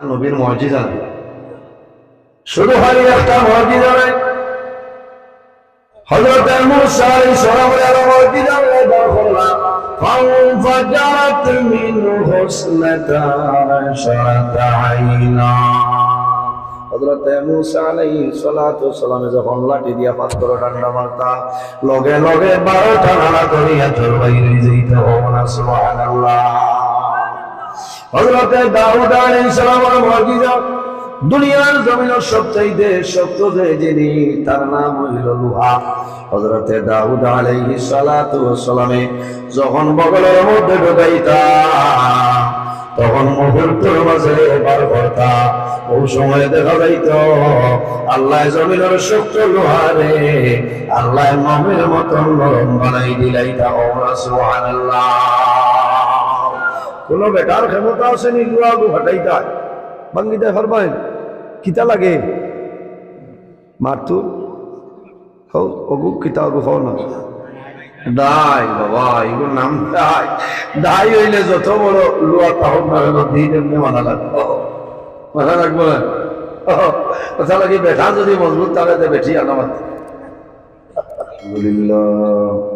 নবীর মর্জিদা নেই শুধু খালি একটা মর্জিদা নেই হজরত মুসা আলাইহিস সালামের আরো মর্জিদা করলাম فانفجرت منه اثنتا عشرة عينا হযরত মুসা আলাইহিস সালাতু সালামে যখন লাঠি দিয়া পাথর ডান্ডা মারতা লগে লগে 12টা নালা করিয়া তোর বাইরে যাইতে হবে না সুবহানাল্লাহ হযরত দাউদ আলাইহিস সালামের মুজিজা দুনিয়ার যে যিনি, তার নাম হইল লুহা। হযরতে দাউদ আলাইহিস সালাতু যখন বগলের মধ্যে ঢুকাইতা, তখন মুহূর্তের মাঝে বার করতা ওই সময় দেখা যাইত, আল্লাহ জমিনের শক্ত লোহারে, আল্লাহ মমের মতন নরম বানাই দিলাইতা ওরা সুবহানাল্লাহ। কোন বেটার ক্ষমতা আছে নি লোহা গু কিতা লাগে? মারতু হও ওগু কিতা ওগু হও না? দাই বাবা এগুলোর নাম দাই। দাই হইলে যত বড় লোয়া তাহন না হলো দিন এমনি মানা লাগবো? মানা লাগবো না? কথা লাগি বেঠা যদি মজবুত তাহলে বেঠি আনামাত আলহামদুলিল্লাহ।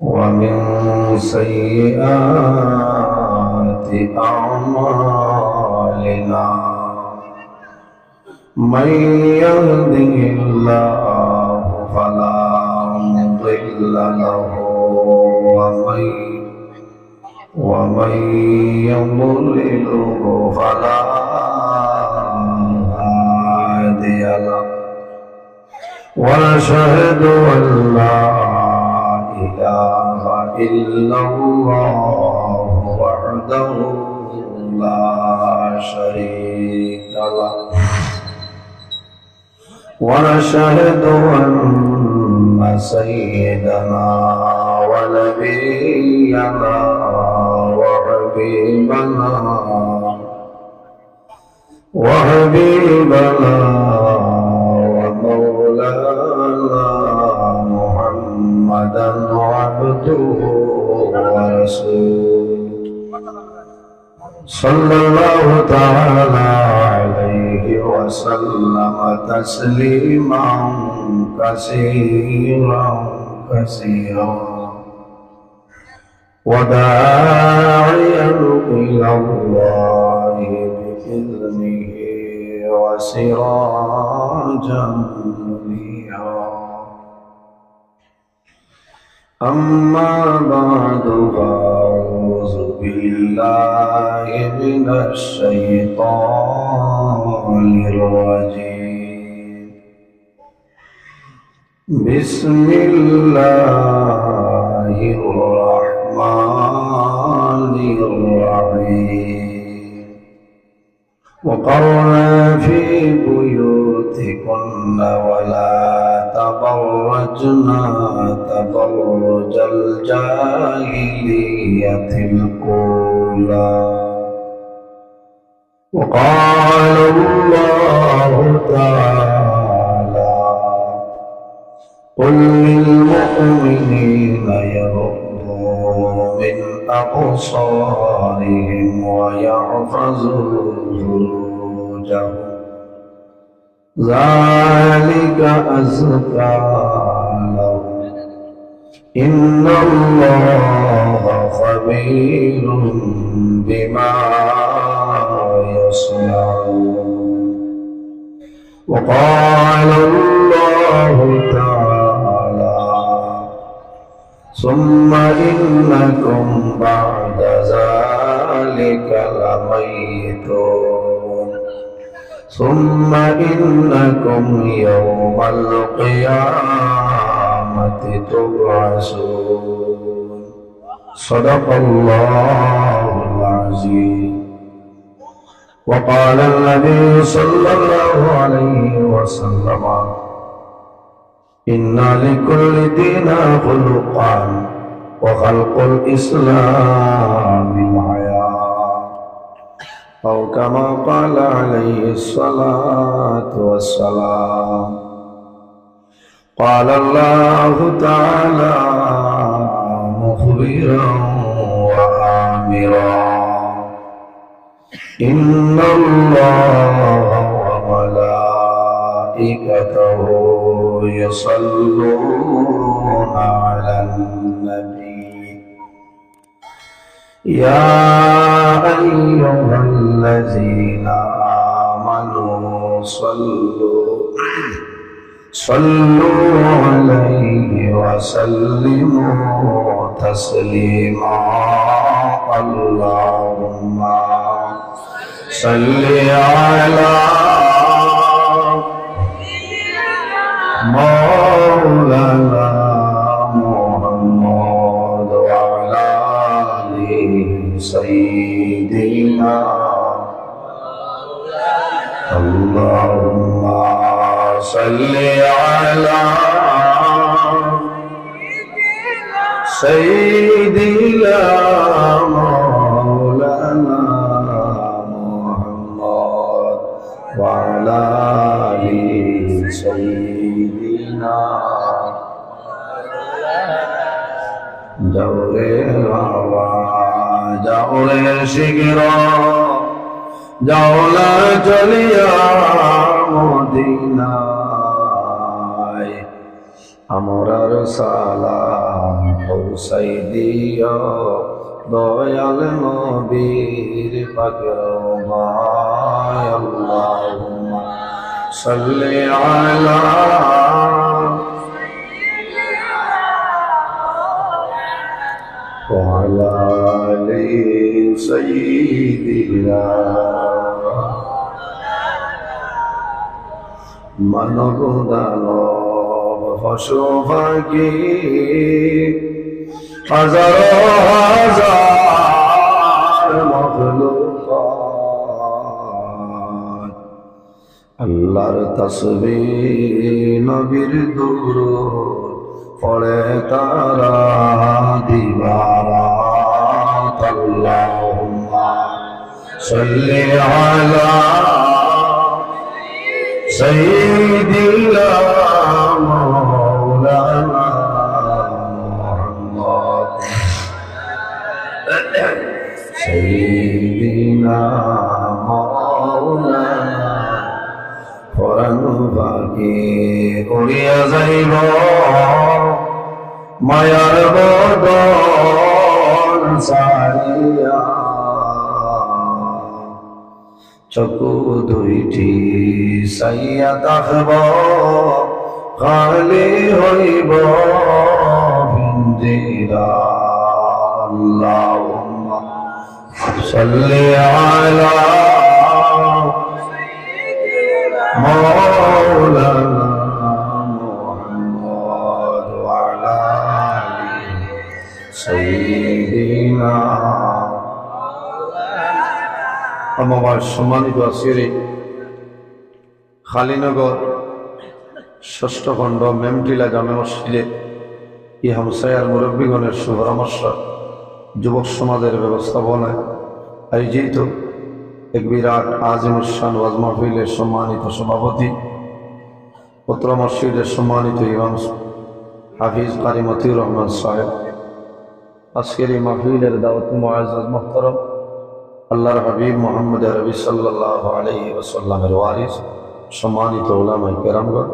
ومن سيئات أعمالنا من يهده الله فلا مضل له ومن ومن يضلله فلا هادي له. ونشهد أن لا إله إلا الله وحده لا شريك له. ونشهد أن سيدنا ونبينا وحبيبنا وحبيبنا محمدا عبده ورسوله. صلى الله تعالى عليه وسلم تسليما كثيرا كثيرا. وداعيا إلى الله بإذنه وسراجا أما بعد فأعوذ بالله من الشيطان الرجيم. بسم الله الرحمن الرحيم. وقرنا في بيوتكن ولا تبرجنا تبرج الجاهلية الأولى. وقال الله تعالى قل للمؤمنين يغضوا من أبصارهم ويحفظوا فروجهم. ذلك أزكى لهم إن الله خبير بما يصنعون وقال الله تعالى ثم إنكم بعد ذلك لميتون ثم إنكم يوم القيامة تبعثون صدق الله العظيم وقال النبي صلى الله عليه وسلم إن لكل دين خلقا وخلق الإسلام الحياة أو كما قال عليه الصلاة والسلام. قال الله تعالى مخبرا وآمرا. إن الله وملائكته يصلون على النبي. يا أيها الذين آمنوا صلوا صلوا عليه وسلموا تسليما. اللهم صل على مولانا صل على سيدنا مولانا محمد وعلى آل سيدنا دورے ہوا دورے شکرا دولا چلیا مدینہ আমরার সালাম পৌঁছাই দিও দয়াল নবীর পাকের ভাই আল্লাহুম্মা সাল্লি আলা وعلى آل سيدنا মানব দানব পশু পাখি হাজার হাজার মখলুকাত আল্লাহর তসবি নবীর দূর পড়ে তারা দিবারা আল্লাহুম্মা সাল্লি আলা سيدنا বাকি উড়িয়া যাইব। মায়ার বদন চকু দুইটি সাইয়া তাকব খালি হইব বিন্দিরা। আল্লাহুম্মা সাল্লি আলা আমার সম্মানিত আজকের খালিনগর ষষ্ঠ খণ্ড মেমটিলা জামে মসজিদে ইহামসায়ার মুরব্বীগণের সুপরামর্শ যুবক সমাজের ব্যবস্থাপনায় আয়োজিত এক বিরাট আজিমুসান ওয়াজ মাহফিলের সম্মানিত সভাপতি, পত্র মসজিদের সম্মানিত ইমাম হাফিজ কারি রহমান সাহেব। আজকের এই মাহফিলের দাওয়াত মোহতরম। আল্লাহর হাবিব মোহাম্মদ রবি সাল্লাহ আলহি ওসাল্লামের ওয়ারিস, সম্মানিত ওলামাই কেরামগণ,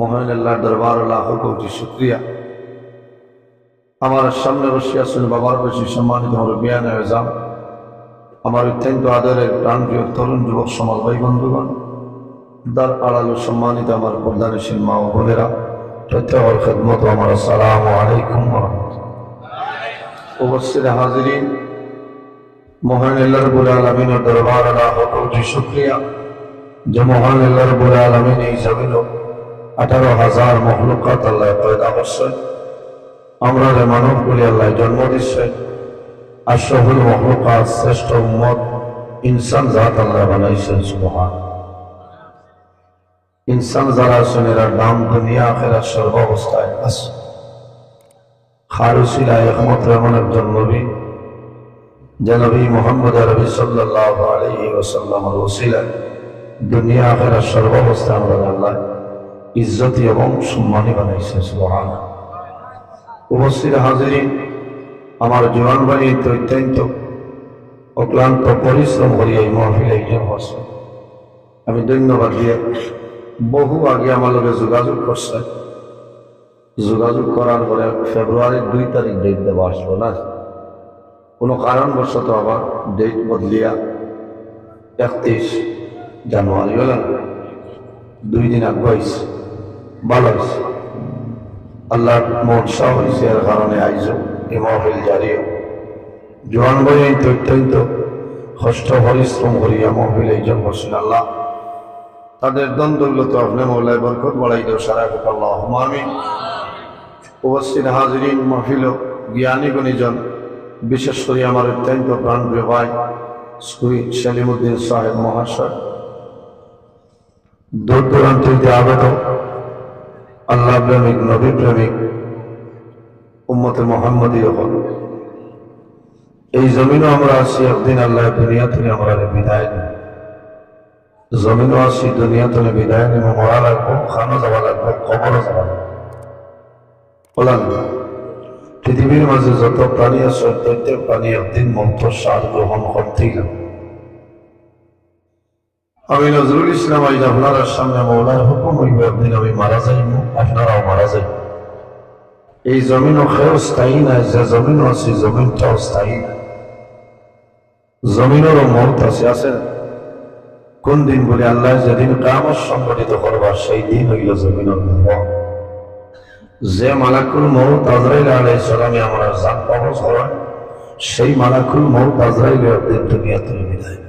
মোহান আল্লাহর দরবার আল্লাহ কোটি শুক্রিয়া। আমার সামনে বসে আছেন বাবার বেশি সম্মানিত মুরব্বিয়ান এজাম আমার অত্যন্ত আদরের প্রাণপ্রিয় তরুণ যুবক সমাজ ভাই বন্ধুগণ, দার আড়ালো সম্মানিত আমার প্রধানশীল মা ও বোনেরা প্রত্যেকের খেদমত আমার সালাম আলাইকুম উপস্থিত হাজিরিন মহান আল্লাহ রব্বুল আলামিনের দরবার আল্লাহ কোটি শুকরিয়া যে মহান আল্লাহ রব্বুল আলামিন এই জমিন আঠারো হাজার মখলুকাত আল্লাহ পয়দা করছেন আমরা যে মানবগুলি আল্লাহ জন্ম দিচ্ছেন আশরাফুল মখলুকাত শ্রেষ্ঠ উম্মত ইনসান জাত আল্লাহ বানাইছেন সুবহান। ইনসান যারা আছেন এরা নাম দুনিয়া আখেরা সর্বাবস্থায় আছে। খারুসিলা একমত এমন একজন নবী যে নবী মোহাম্মদ রবি সাল্লাহ আলহি ওসাল্লামর ওসিলা দুনিয়া আখেরা সর্বাবস্থায় আমরা এবং সম্মানী বানাইছে সুবহান উপস্থিত হাজিরিন, আমার জীবন বাণী অত্যন্ত অক্লান্ত পরিশ্রম করি এই মহফিলে একজন আমি ধন্যবাদ দিয়ে বহু আগে আমার লোকে যোগাযোগ করছে। যোগাযোগ করার পরে ফেব্রুয়ারির দুই তারিখ ডেট আসব না? কোনো কারণবশত আবার ডেট বদলিয়া একত্রিশ জানুয়ারি হল। দুই দিন আগ হয়েছে ভালো হয়েছে আল্লাহ মহসা হয়েছে এর কারণে আইজ এই মহফিল জারিও জোয়ান বই এই অত্যন্ত কষ্ট পরিশ্রম করিয়া মহফিল এইজন বসেন আল্লাহ। তাদের দ্বন্দ্বগুলো তো আপনি মৌলায় বরকত বাড়াই দেও সারা আল্লাহ। আমি উপস্থিত হাজরিন মহফিল জ্ঞানী গুণীজন বিশেষ করে আমার অত্যন্ত প্রাণপ্রিয় ভাই শ্রী সেলিমুদ্দিন সাহেব মহাশয়। দূর দূরান্ত হইতে আগত আল্লাহ প্রেমিক, নবী প্রেমিক, উম্মতে মোহাম্মদী হল এই জমিনও আমরা আছি, একদিন আল্লাহ দুনিয়া থেকে আমরা বিদায় নিই জমিনও আছি দুনিয়া থেকে বিদায় নিব, মরা লাগবো, খানো যাওয়া লাগবো কবরও যাওয়া লাগবো। পৃথিবীর মাঝে যত প্রাণী আছে, প্রত্যেক প্রাণী একদিন মন্ত্র স্বাদ গ্রহণ করতেই লাগবে আমি নজরুল ইসলাম, আজ আপনার সামনে মৌলার হুকুম হইব, একদিন আমি মারা যাইব, আপনারাও মারা যাইব। এই জমিনও খেয়েও স্থায়ী নাই, যে জমিনও আছে, জমিনটাও স্থায়ী না জমিনেরও মত আছে আছে? কোন দিন বলে, আল্লাহ যেদিন কামত সংগঠিত করবার, সেই দিন হইল জমিনের মত। যে মালাকুল মৌত আজরাইল আলাই সালামে আমরা জান পাবো সবাই সেই মালাকুল মৌত আজরাইলের দুনিয়া তুমি বিদায়।